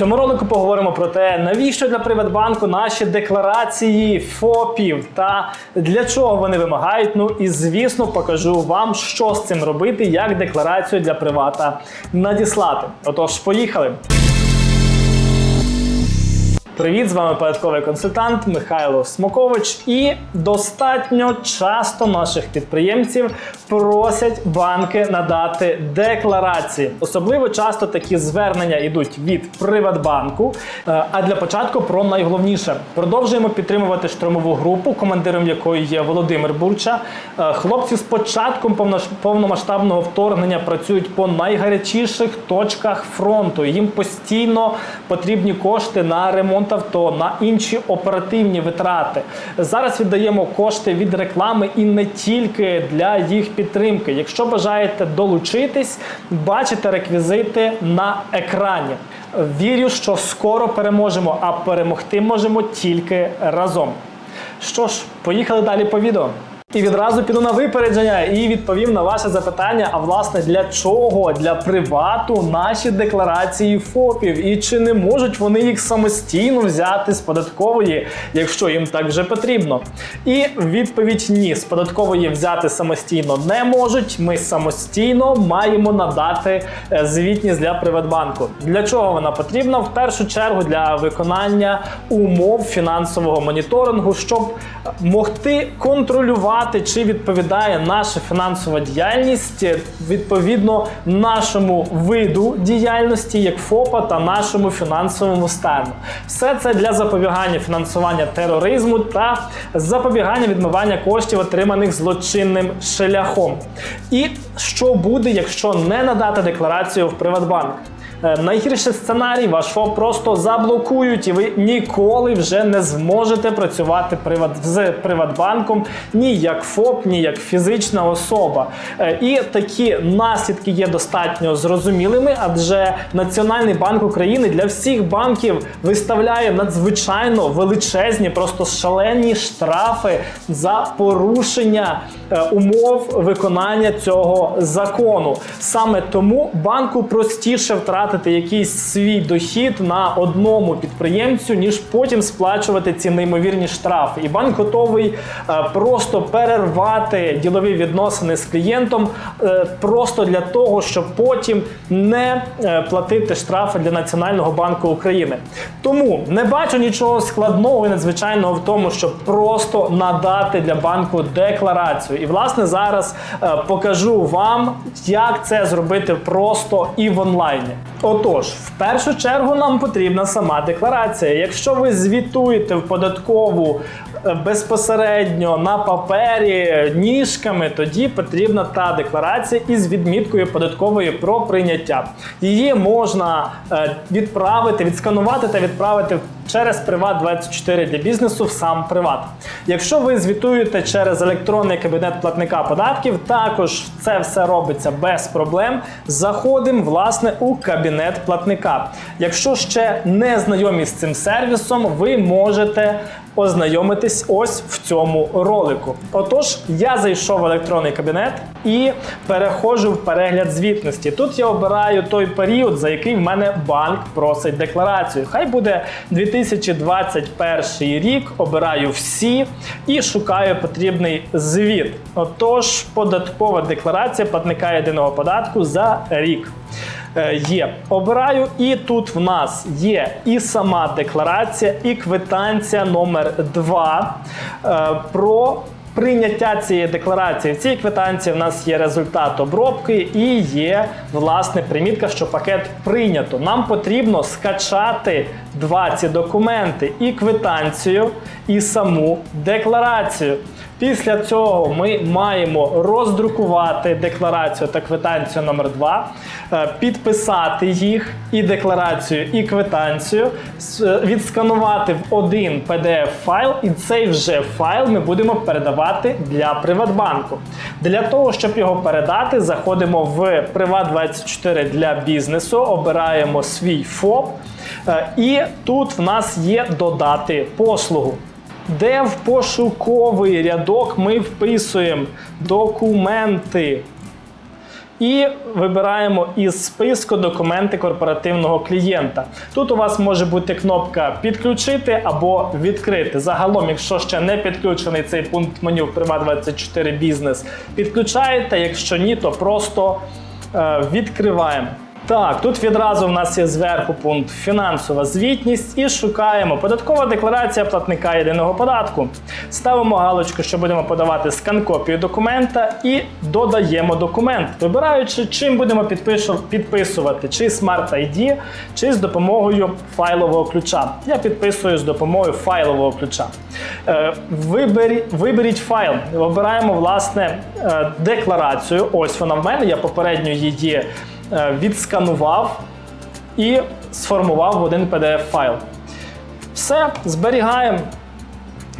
цьому ролику поговоримо про те, навіщо для Приватбанку наші декларації ФОПів та для чого вони вимагають. Ну і звісно, покажу вам, що з цим робити, як декларацію для привата надіслати. Отож, поїхали. Привіт, з вами податковий консультант Михайло Смокович. І достатньо часто наших підприємців просять банки надати декларації. Особливо часто такі звернення йдуть від Приватбанку. Е, А для початку про найголовніше продовжуємо підтримувати штурмову групу, командиром якої є Володимир Бурча. Е, Хлопці з початком повномасштабного вторгнення працюють по найгарячіших точках фронту. Їм постійно потрібні кошти на ремонт авто, на інші оперативні витрати. Зараз віддаємо кошти від реклами і не тільки для їх підтримки. Якщо бажаєте долучитись, бачите реквізити на екрані. Вірю, що скоро переможемо, а перемогти можемо тільки разом. Що ж, поїхали далі по відео. І відразу піду на випередження і відповім на ваше запитання. А власне для чого для привату наші декларації ФОПів? І чи не можуть вони їх самостійно взяти з податкової, якщо їм так вже потрібно? І відповідь ні, з податкової взяти самостійно не можуть. Ми самостійно маємо надати е, звітність для Приватбанку. Для чого вона потрібна? В першу чергу для виконання умов фінансового моніторингу, щоб могти контролювати, чи відповідає наша фінансова діяльність е, відповідно нашому виду діяльності, як ФОПа та нашому фінансовому стану. Все це для запобігання фінансування тероризму та запобігання відмивання коштів, отриманих злочинним шляхом. І що буде, якщо не надати декларацію в Приватбанк? Е, Найгірший сценарій ваш ФОП просто заблокують, і ви ніколи вже не зможете працювати приват з Приватбанком ні як ФОП, ні як фізична особа. Е, І такі наслідки є достатньо зрозумілими, адже Національний банк України для всіх банків виставляє надзвичайно величезні, просто шалені штрафи за порушення е, умов виконання цього закону. Саме тому банку простіше втратити якийсь свій дохід на одному підприємцю, ніж потім сплачувати ці неймовірні штрафи. І банк готовий е, просто перервати ділові відносини з клієнтом е, просто для того, щоб потім не е, платити штрафи для Національного банку України. Тому не бачу нічого складного і надзвичайного в тому, щоб просто надати для банку декларацію. І власне зараз покажу вам, як це зробити просто і в онлайні. Отож, в першу чергу нам потрібна сама декларація. Якщо ви звітуєте в податкову безпосередньо на папері ніжками, тоді потрібна та декларація із відміткою податкової про прийняття. Її можна е, відправити, відсканувати та відправити через Приват 24 для бізнесу в сам Приват. Якщо ви звітуєте через електронний кабінет платника податків, також це все робиться без проблем. Заходимо власне у кабінет платника. Якщо ще не знайомі з цим сервісом, ви можете ознайомитись ось в цьому ролику. Отож, я зайшов в електронний кабінет і переходжу в перегляд звітності. Тут я обираю той період, за який в мене банк просить декларацію. Хай буде 2021 рік. Обираю всі і шукаю потрібний звіт. Отож, податкова декларація платника єдиного податку за рік. Е, Є. Обираю, і тут в нас є і сама декларація, і квитанція номер 2 про прийняття цієї декларації. В цій квитанції в нас є результат обробки і є власне примітка, що пакет прийнято. Нам потрібно скачати два ці документи: і квитанцію, і саму декларацію. Після цього ми маємо роздрукувати декларацію та квитанцію номер 2 підписати їх і декларацію, і квитанцію, відсканувати в один pdf файл, і цей вже файл ми будемо передавати для Приватбанку. Для того, щоб його передати, заходимо в Приват24 для бізнесу, обираємо свій ФОП, е, і тут в нас є додати послугу де в пошуковий рядок ми вписуємо документи. і вибираємо із списку документи корпоративного клієнта. Тут у вас може бути кнопка підключити або відкрити. Загалом, якщо ще не підключений цей пункт меню в Privat24 Business, підключаєте. Якщо ні, то просто е, відкриваємо. Так, тут відразу в нас є зверху пункт фінансова звітність і шукаємо податкова декларація платника єдиного податку. Ставимо галочку, що будемо подавати скан-копію документа і додаємо документ, вибираючи, чим будемо підписувати, чи Smart ID, чи з допомогою файлового ключа. Я підписую з допомогою файлового ключа. Е, виберіть файл. Вибираємо власне е, декларацію. Ось вона в мене. Я попередньо її відсканував і сформував в один PDF файл. Все, зберігаємо.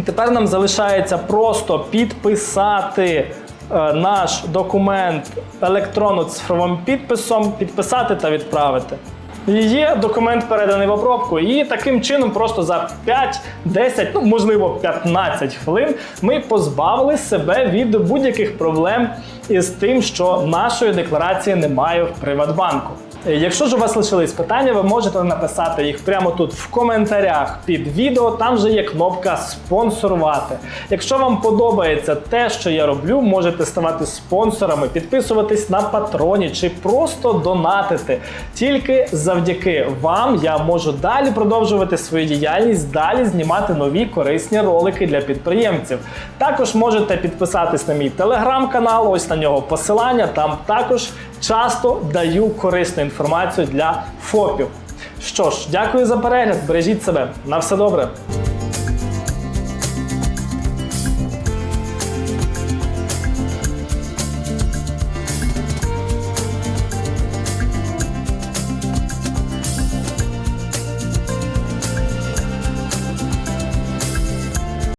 Тепер нам залишається просто підписати е, наш документ електронно-цифровим підписом, підписати та відправити. Є документ переданий в обробку, і таким чином, просто за 5, 10, ну можливо 15 хвилин, ми позбавили себе від будь-яких проблем із тим, що нашої декларації немає в Приватбанку. Якщо ж у вас лишились питання, ви можете написати їх прямо тут в коментарях під відео. Там же є кнопка спонсорувати. Якщо вам подобається те, що я роблю, можете ставати спонсорами, підписуватись на патроні чи просто донатити. Тільки завдяки вам я можу далі продовжувати свою діяльність, далі знімати нові корисні ролики для підприємців. Також можете підписатись на мій телеграм-канал, ось на нього посилання. Там також часто даю корисну інформацію для ФОПів. Що ж, дякую за перегляд, бережіть себе. На все добре.